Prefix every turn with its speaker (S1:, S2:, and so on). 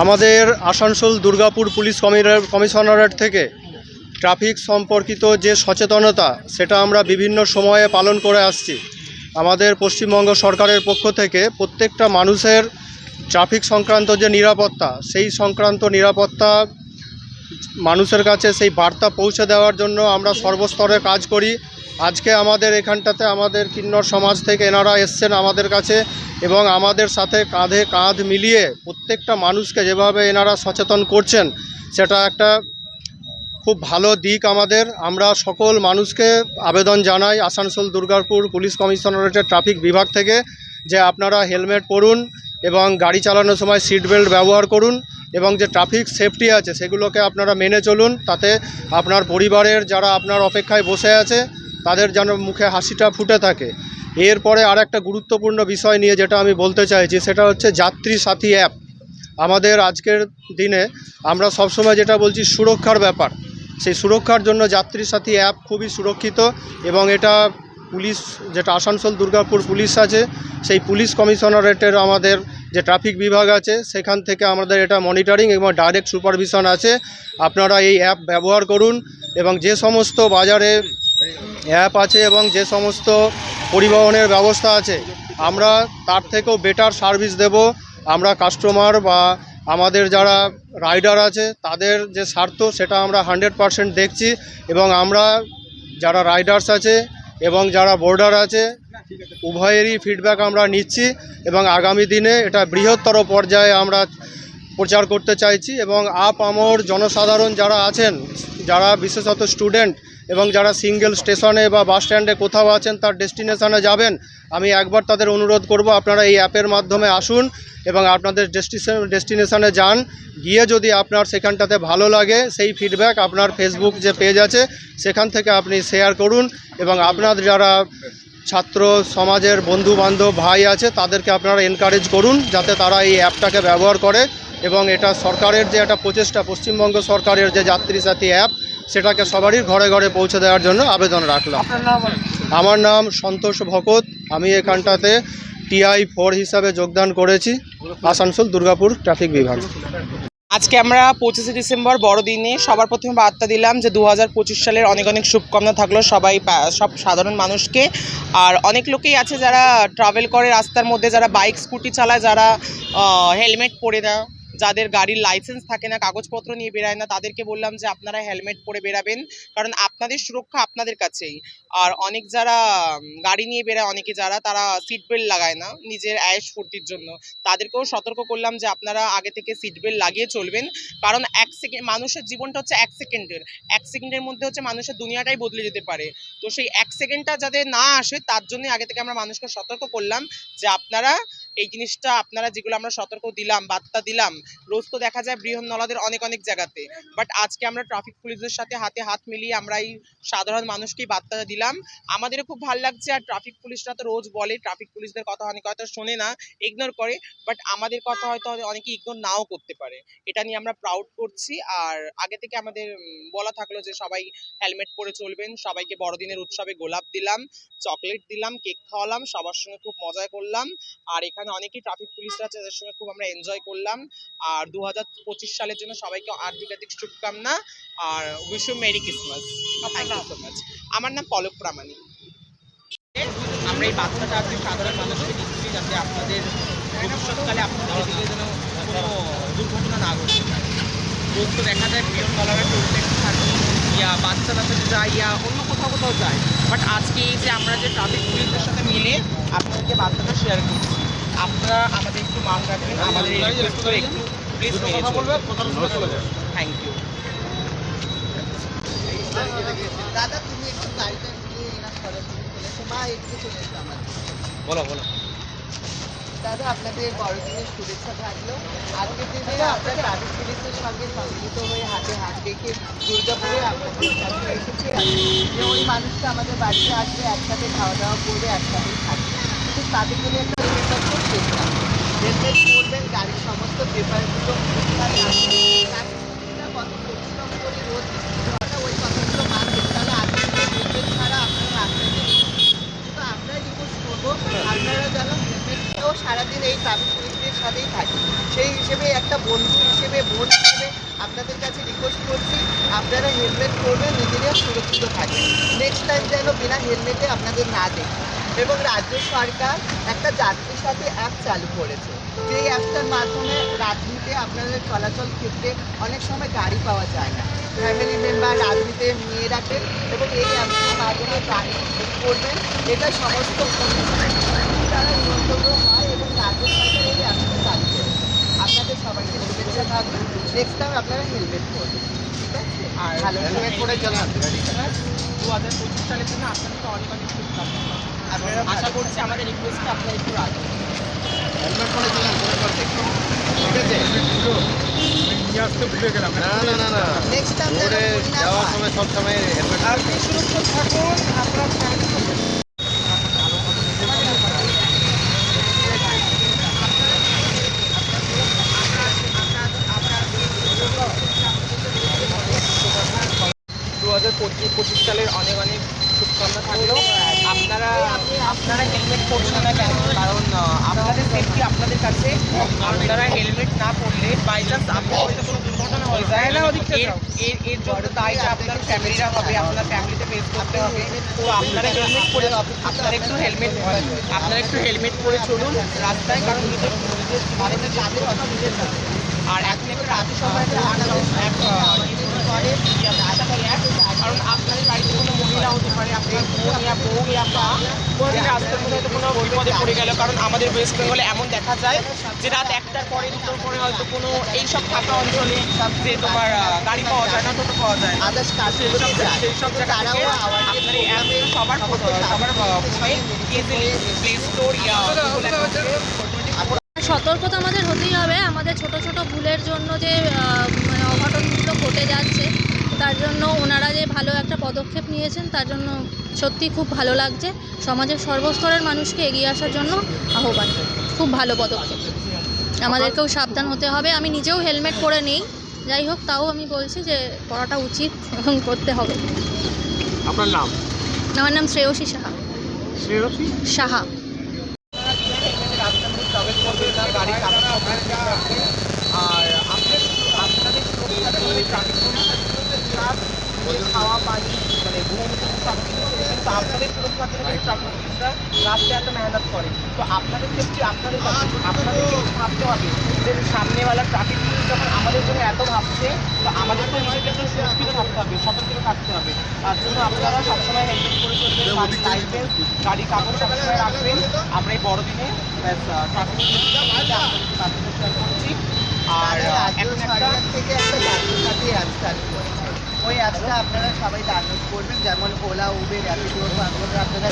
S1: আমাদের Asansol Durgapur police commissionerate থেকে traffic সম্পর্কিত যে সচেতনতা, সেটা আমরা বিভিন্ন সময়ে পালন করে আসছি। আমাদের পশ্চিমবঙ্গ সরকারের পক্ষ থেকে প্রত্যেকটা মানুষের ট্রাফিক সংক্রান্ত যে নিরাপত্তা, সেই সংক্রান্ত নিরাপত্তা মানুষের কাছে সেই বার্তা পৌঁছে দেওয়ার জন্য আমরা সর্বস্তরে কাজ করি। আজকে আমাদের এখানটাতে আমাদের কিন্নর সমাজ থেকে এনারা এসছেন আমাদের কাছে এবং আমাদের সাথে কাঁধে কাঁধ মিলিয়ে প্রত্যেকটা মানুষকে যেভাবে এনারা সচেতন করছেন, সেটা একটা খুব ভালো দিক আমাদের। আমরা সকল মানুষকে আবেদন জানাই আসানসোল, দুর্গাপুর পুলিশ কমিশনারেটের ট্রাফিক বিভাগ থেকে যে আপনারা হেলমেট পরুন এবং গাড়ি চালানোর সময় সিট বেল্ট ব্যবহার করুন এবং যে ট্রাফিক সেফটি আছে সেগুলোকে আপনারা মেনে চলুন, তাতে আপনার পরিবারের যারা আপনার অপেক্ষায় বসে আছে তাদের যেন মুখে হাসিটা ফুটে থাকে। এরপরে আর একটা গুরুত্বপূর্ণ বিষয় নিয়ে যেটা আমি বলতে চাইছি, সেটা হচ্ছে যাত্রী সাথী অ্যাপ আমাদের আজকের দিনে আমরা সবসময় যেটা বলছি, সুরক্ষার ব্যাপার। সেই সুরক্ষার জন্য যাত্রী সাথী অ্যাপ খুবই সুরক্ষিত এবং এটা পুলিশ, যেটা আসানসোল দুর্গাপুর পুলিশ আছে, সেই পুলিশ কমিশনারেটের আমাদের যে ট্রাফিক বিভাগ আছে, সেখান থেকে আমাদের এটা মনিটরিং এবং ডাইরেক্ট সুপারভিশন আছে। আপনারা এই অ্যাপ ব্যবহার করুন এবং যে সমস্ত বাজারে অ্যাপ আছে এবং যে সমস্ত পরিবহনের ব্যবস্থা আছে, আমরা তার থেকেও বেটার সার্ভিস দেব। আমরা কাস্টমার বা আমাদের যারা রাইডার আছে, তাদের যে স্বার্থ, সেটা আমরা হান্ড্রেড পারসেন্ট দেখছি এবং আমরা যারা রাইডার্স আছে এবং যারা বোর্ডার আছে, উভয়েরই ফিডব্যাক আমরা নিচ্ছি এবং আগামী দিনে এটা বৃহত্তর পর্যায়ে আমরা প্রচার করতে চাইছি এবং আপ আমর জনসাধারণ যারা আছেন, যারা বিশেষত স্টুডেন্ট এবং যারা সিঙ্গেল স্টেশনে বা বাস স্ট্যান্ডে কোথাও আছেন, তার ডেস্টিনেশনে যাবেন, আমি একবার তাদের অনুরোধ করব, আপনারা এই অ্যাপের মাধ্যমে আসুন এবং আপনাদের ডেস্টিনেশন ডেস্টিনেশনে যান। গিয়ে যদি আপনার সেখানটাতে ভালো লাগে, সেই ফিডব্যাক আপনার ফেসবুক যে পেজ আছে, সেখান থেকে আপনি শেয়ার করুন এবং আপনার যারা ছাত্র সমাজের বন্ধু বান্ধব ভাই আছে, তাদেরকে আপনারা এনকারেজ করুন, যাতে তারা এই অ্যাপটাকে ব্যবহার করে এবং এটা সরকারের যে একটা প্রচেষ্টা, পশ্চিমবঙ্গ সরকারের যে যাত্রী সাথী অ্যাপ সেটাকে সবারই ঘরে ঘরে পৌঁছে দেওয়ার জন্য আবেদন রাখলাম। আমার নাম সন্তোষ ভকত। আমি এখানটাতে টিআই ফোর হিসাবে যোগদান করেছি আসানসোল দুর্গাপুর ট্রাফিক বিভাগ।
S2: আজকে আমরা পঁচিশে ডিসেম্বর বড়দিনে সবার প্রথমে বার্তা দিলাম যে দু হাজার পঁচিশ সালের অনেক অনেক শুভকামনা থাকল সবাই সব সাধারণ মানুষকে। আর অনেক লোকেই আছে যারা ট্রাভেল করে রাস্তার মধ্যে যারা বাইক স্কুটি চালায় যারা হেলমেট পরে না। যাদের গাড়ির লাইসেন্স থাকে না, কাগজপত্র নিয়ে বেরায় না, তাদেরকে বললাম যে আপনারা হেলমেট পরে বেরাবেন কারণ আপনাদের সুরক্ষা আপনাদের কাছেই। আর অনেক যারা গাড়ি নিয়ে বেরায় অনেকে যারা, তারা সিট বেল্ট লাগায় না, নিজের আয়েস ফুর্তির জন্য। তাদেরকেও সতর্ক করলাম যে আপনারা আগে থেকে সিট বেল্ট লাগিয়ে চলবেন, কারণ এক সেকেন্ড মানুষের জীবনটা হচ্ছে এক সেকেন্ডের এক সেকেন্ডের মধ্যে হচ্ছে মানুষের দুনিয়াটাই বদলে যেতে পারে। তো সেই এক সেকেন্ডটা যাতে না আসে, তার জন্য আগে থেকে আমরা মানুষকে সতর্ক করলাম যে আপনারা এই জিনিসটা আপনারা যেগুলো আমরা সতর্ক দিলাম, বার্তা দিলাম, রোজ তো দেখা যায় বৃহৎ নলাদের অনেক অনেক জায়গাতে। বাট আজকে আমরা ট্রাফিক পুলিশদের সাথে হাতে হাত মিলিয়ে আমরা এই সাধারণ মানুষকেই বার্তাটা দিলাম। আমাদেরও খুব ভালো লাগছে আর ট্রাফিক পুলিশরা তো রোজ বলে ট্রাফিক পুলিশদের কথা অনেক হয়তো শোনে না ইগনোর করে। বাট আমাদের কথা হয়তো অনেকে ইগনোর নাও করতে পারে। এটা নিয়ে আমরা প্রাউড করছি। আর আগে থেকে আমাদের বলা থাকল যে সবাই হেলমেট পরে চলবেন, সবাইকে বড়দিনের উৎসবে গোলাপ দিলাম চকলেট দিলাম কেক খাওয়ালাম, সবার সঙ্গে খুব মজা করলাম। আর এখানে অনেকেই ট্রাফিক পুলিশরা আছে যাদের সঙ্গে খুব আমরা এনজয় করলাম। আর দু হাজার পঁচিশ সালের জন্য সবাইকে আর্থিক শুভকামনা। আর wish you merry Christmas thank you so much আমার নাম পলক প্রামাণিক। আমরা এই বার্তাটা আজকে সাধারণ মানুষকে দিচ্ছি যাতে আপনাদের ভবিষ্যৎকালে আপনাদের এদিকে যেন কোনো দুর্ঘটনা না ঘটতে পারে। রোজ তো দেখা যায় পিয়ন ডলারে টোল থাকে ইয়া বাচ্চারা সাথে যায় ইয়া অন্য কোথাও কোথাও যায়। বাট আজকে এই যে আমরা যে ট্রাফিক পুলিশদের সাথে মিলে আপনাদেরকে বার্তাটা শেয়ার করছি আপনারা আমাদের একটু মান রাখবেন আমাদের থ্যাংক ইউ
S3: দাদা তুমি একটু গাড়িটা নিয়ে এনার সরাসরি চলে মা একটু চলে এসো আমার
S2: বলো বলো।
S3: দাদা আপনাদের বড়দিনের শুভেচ্ছা থাকল। আজকের দিনে ট্রাফিক পুলিশের সঙ্গে সম্মিলিত হয়ে হাতে হাত রেখে দুর্গাপুরে আপনাদের কাছে এসেছি। যে ওই মানুষটা আমাদের বাড়িতে আসবে একসাথে খাওয়া দাওয়া করবে একসাথেই থাকবে। কিন্তু তাদের জন্য একটা হেলমেট করবেন গাড়ির সমস্ত পেপারগুলো কত করে রোজ ওই কথাগুলো আজকে হেলমেট ছাড়া আপনারা রাস্তাতে কিন্তু আমরা রিকোয়েস্ট করব আপনারা যেন সারাদিন এই ট্রাফিক সাথেই থাকি সেই হিসেবে একটা বন্ধু হিসেবে বোন হিসেবে আপনাদের কাছে রিকোয়েস্ট করছি আপনারা হেলমেট পরবেন নিজেরাও সুরক্ষিত থাকবেন নেক্সট টাইম যেন বিনা হেলমেটে আপনাদের না দেখি এবং রাজ্য সরকার একটা যাত্রীর সাথে অ্যাপ চালু করেছে। যেই অ্যাপটার মাধ্যমে রাজনীতিতে আপনাদের চলাচল ক্ষেত্রে অনেক সময় গাড়ি পাওয়া যায় না। ফ্যামিলি মেম্বার রাজনীতিতে নিয়ে রাখেন এবং এই অ্যাপটির মাধ্যমে গাড়ি বুক করবেন এটা সমস্ত তারা নিয়ন্ত্রণ হয় এবং রাজ্য সরকার এই অ্যাপটি চালু করেছে আপনাদের সবাইকে শুভেচ্ছা থাকবে। নেক্সট টাইম আপনারা হেলমেট পরবেন। ঠিক আছে?
S2: আর
S3: ভালো হেলমেট পরে চলান
S2: দু হাজার পঁচিশ সালের জন্য আপনাদের তো অনেক অনেক শুভকামনা। আশা করছি আমাদের রিকোয়েস্টে আপনারা একটু রাখবেন।
S4: হেলমেট পরে চলেন পরে পর থেকে ঠিক গেলাম না না না না।
S3: নেক্সট টাইম
S4: যাওয়ার সময় সব সময় হেলমেট
S2: আপনি সুরক্ষিত থাকুন আপনার দু হাজার পঁচিশ পঁচিশ সালের অনেক অনেক শুভকামনা থাকল আপনারা আপনারা হেলমেট পরছেন না কেন? কারণ আপনাদের সেফটি আপনাদের কাছে। আপনারা হেলমেট না পরলে বাই চান্স আপনার হয়তো কোনো দুর্ঘটনা হয়ে যায় এর এর এর জন্য দায়টা আপনার ফ্যামিলিরা হবে আপনার ফ্যামিলিতে ফেস করতে হবে। তো আপনারা হেলমেট পরে আপনারা একটু হেলমেট আপনারা একটু হেলমেট পরে চলুন রাস্তায় কারণ নিজের নিজের আর এখন একটু রাতে এক কারণ আপনাদের বাড়িতে কোনো মহিলা হতে পারে। আপনার বোন ইয়া বউ ইয়া মা কোনোদিন রাস্তার মধ্যে হয়তো কোনো বিপদে পড়ে গেল কারণ আমাদের ওয়েস্ট বেঙ্গলে এমন দেখা যায় যে রাত একটার পরে দুটোর পরে হয়তো কোনো এইসব ফাঁকা অঞ্চলে যে তোমার গাড়ি পাওয়া যায় না টোটো পাওয়া যায় না সেই সব জায়গা থেকে আপনার এই অ্যাপ সবার সবার ইজিলি প্লে স্টোর ইয়া
S5: সতর্কতা আমাদের হতেই হবে। আমাদের ছোট ছোট ভুলের জন্য যে তার জন্য ওনারা যে ভালো একটা পদক্ষেপ নিয়েছেন তার জন্য সত্যি খুব ভালো লাগছে। সমাজের সর্বস্তরের মানুষকে এগিয়ে আসার জন্য আহ্বান। খুব ভালো পদক্ষেপ। আমাদেরকেও সাবধান হতে হবে। আমি নিজেও হেলমেট পরে নেই। যাই হোক তাও আমি বলছি যে পড়াটা উচিত এবং করতে হবে।
S1: আপনার নাম?
S5: আমার নাম শ্রেয়সী সাহা।
S1: শ্রেয়সী?
S5: সাহা
S2: রাস্তার মধ্যে ট্রাভেল করবে না গাড়ি কাগজ আর আপনাদের আপনাদের সুরক্ষার জন্য ট্রাফিক পুলিশ খাওয়া পানি মানে ঘুম সব কিছু কিন্তু আপনাদের সুরক্ষার জন্য ট্রাফিক পুলিশরা রাস্তায় এত মেহনত করে। তো আপনাদের সেফটি আপনাদের কাছে আপনাদেরকে ভাবতে হবে যে সামনেওয়ালা ট্রাফিক পুলিশ যখন আমাদের জন্য এত ভাবছে তো আমাদেরকে নিজেকে একটু সুরক্ষিত থাকতে হবে সতর্ক থাকতে হবে। তার জন্য আপনারা সবসময় হেলমেট করে চলবেন গাড়ি লাইসেন্স গাড়ি কাগজ সবসময় রাখবেন। আমরা এই বড়দিনে ট্রাফিক পুলিশ আপনাদের শেয়ার করছি। আর এখন একটা
S3: থেকে একটা জাতীয় সাথী চালু করেছে। ওই অ্যাপটা আপনারা সবাই ডাউনলোড করবেন। যেমন ওলা উবের অ্যাপগুলো আপনারা আপনারা